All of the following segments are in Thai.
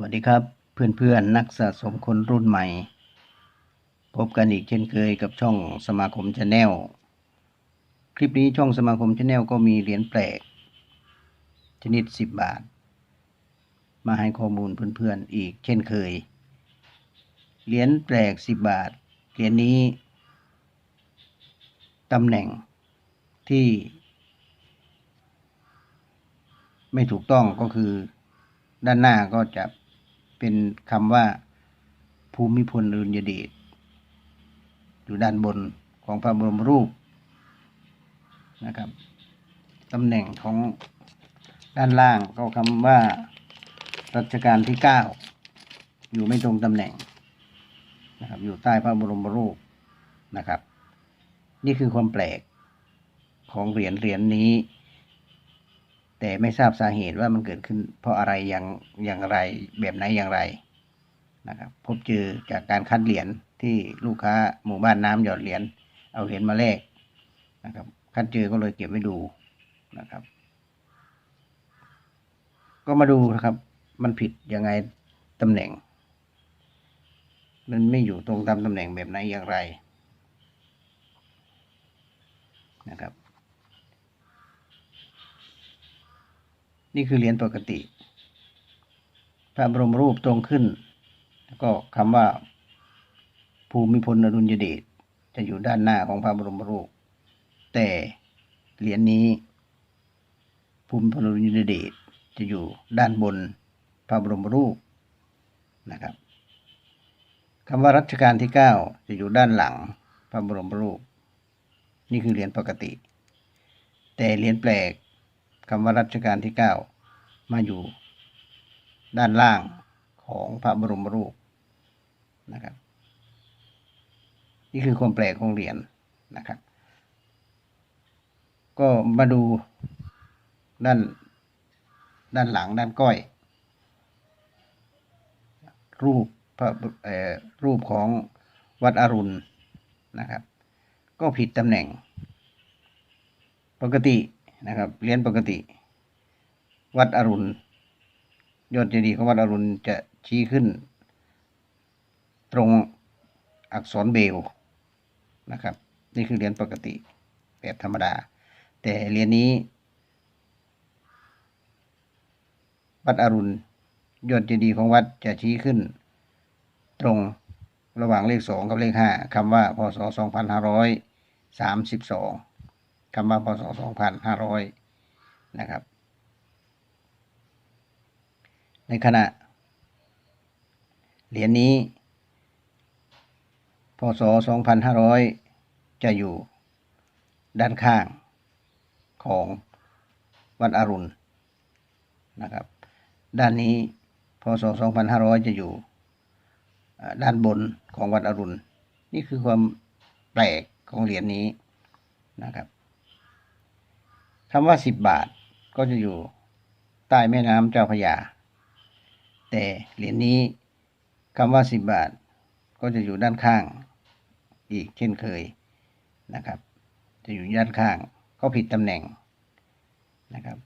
วัสดีครับเพื่อนๆ นักสะสมคนรุ่นใหม่ พบกันอีกเช่นเคยกับช่องสมาคมชาแนลคลิปนี้ช่องสมาคมชาแนลก็มีเหรียญแปลก ชนิด 10 บาท มาให้ข้อมูลเพื่อนๆอีกเช่นเคย เหรียญแปลก 10 บาท เหรียญนี้ตำแหน่งที่ ไม่ถูกต้องก็คือด้านหน้าก็จะ เป็นคำว่าภูมิพลอดุลยเดชอยู่ด้านบนของพระบรมรูปนะครับตำแหน่งของด้านล่างก็คำว่ารัชกาลที่เก้าอยู่ไม่ตรงตำแหน่งนะครับอยู่ใต้พระบรมรูปนะครับ นี่คือความแปลกของเหรียญเหรียญนี้ แต่ไม่ทราบสาเหตุว่ามันเกิดขึ้น เพราะอะไรอย่างอย่างไรแบบไหนอย่างไรนะครับ พบเจอจากการคัดเหรียญที่ลูกค้าหมู่บ้านน้ำหยอดเหรียญเอาเหรียญมาแลกนะครับ คัดเจอก็เลยเก็บไว้ดูนะครับ ก็มาดูนะครับ มันผิดยังไงตำแหน่ง มันไม่อยู่ตรงตามตำแหน่งแบบไหนอย่างไรนะครับ นี่คือเหรียญปกติ พระบรมรูปตรงขึ้น แล้วก็คำว่าภูมิพลอดุลยเดชจะอยู่ด้านหน้าของพระบรมรูป แต่เหรียญนี้ ภูมิพลอดุลยเดชจะอยู่ด้านบนพระบรมรูปนะครับคำว่ารัชกาลที่เก้าจะอยู่ด้านหลังพระบรมรูป นี่คือเหรียญปกติ แต่เหรียญแปลก คำว่ารัชกาลที่เก้ามาอยู่ด้านล่างของพระบรมรูปนะครับ นี่คือความแปลกของเหรียญนะครับ ก็มาดูด้านด้านหลังด้านก้อย รูปพระรูปของวัดอรุณนะครับ ก็ผิดตำแหน่ง ปกติ นะครับเรียญปกติ วัดอรุณยอดเจดีย์ของวัดอรุณจะชี้ขึ้น ตรงอักษรเบลนะครับ นี่คือเรียญปกติแบบธรรมดา แต่เรียญนี้ วัดอรุณยอดเจดีย์ของวัดจะชี้ขึ้น ตรงระหว่างเลขสองกับเลขห้าคำว่าพศสองพันห้าร้อยสามสิบสอง คำว่าพศสองพันห้าร้อยนะครับ ในขณะ เหรียญนี้ พศสองพันห้าร้อยจะอยู่ด้านข้างของวัดอรุณนะครับ ด้านนี้พศสองพันห้าร้อยจะอยู่ด้านบนของวัดอรุณ นี่คือความแปลกของเหรียญนี้นะครับ คำว่าสิบบาทก็จะอยู่ใต้แม่น้ำเจ้าพระยา แต่เหรียญนี้คำว่าสิบบาทก็จะอยู่ด้านข้าง อีกเช่นเคยนะครับ จะอยู่ด้านข้างก็ผิดตำแหน่งนะครับ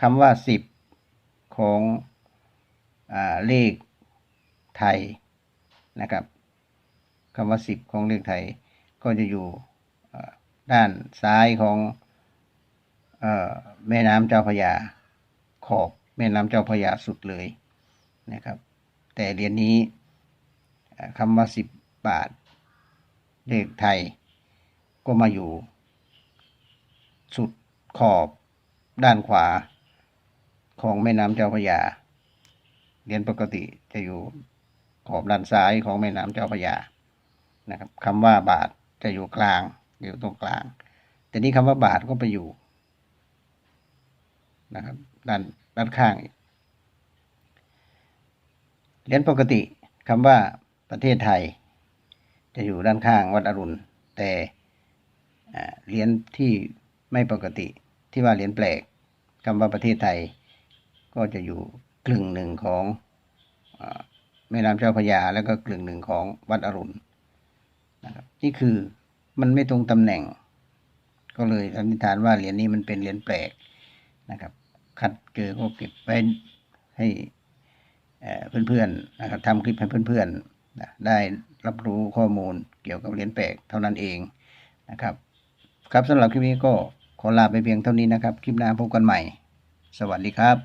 คำว่าสิบของอเลขไทยนะครับคำว่าสิบของเลขไทย ก็จะอยู่ด้านซ้ายของ แม่น้ำเจ้าพระยาขอบแม่น้ำเจ้าพระยาสุดเลยนะครับ แต่เหรียญนี้คำว่าสิบบาทเลขไทยก็มาอยู่ สุดขอบด้านขวาของแม่น้ำเจ้าพระยาเหรียญปกติจะอยู่ขอบด้านซ้ายของแม่น้ำเจ้าพระยานะครับคำว่าบาทจะอยู่กลางอยู่ตรงกลาง แต่นี้คำว่าบาทก็ไปอยู่ นะครับด้านด้านข้างเหรียญปกติคำว่าประเทศไทย จะอยู่ด้านข้างวัดอรุณ แต่เหรียญที่ไม่ปกติที่ว่าเหรียญแปลกคำว่าประเทศไทย ก็จะอยู่กลึงหนึ่งของอแม่น้ำเจ้าพระยาแล้วก็กลึงหนึ่งของวัดอรุณนะครับนี่คือมันไม่ตรงตำแหน่ง ก็เลยสันนิษฐานว่าเหรียญนี้มันเป็นเหรียญแปลกนะครับ คัดเจอก็เก็บไว้ให้เพื่อนๆนะครับทำคลิปให้เพื่อนๆนะได้รับรู้ข้อมูลเกี่ยวกับเหรียญแปลกเท่านั้นเองนะครับ ครับสำหรับคลิปนี้ก็ขอลาไปเพียงเท่านี้นะครับ คลิปหน้าพบกันใหม่ สวัสดีครับ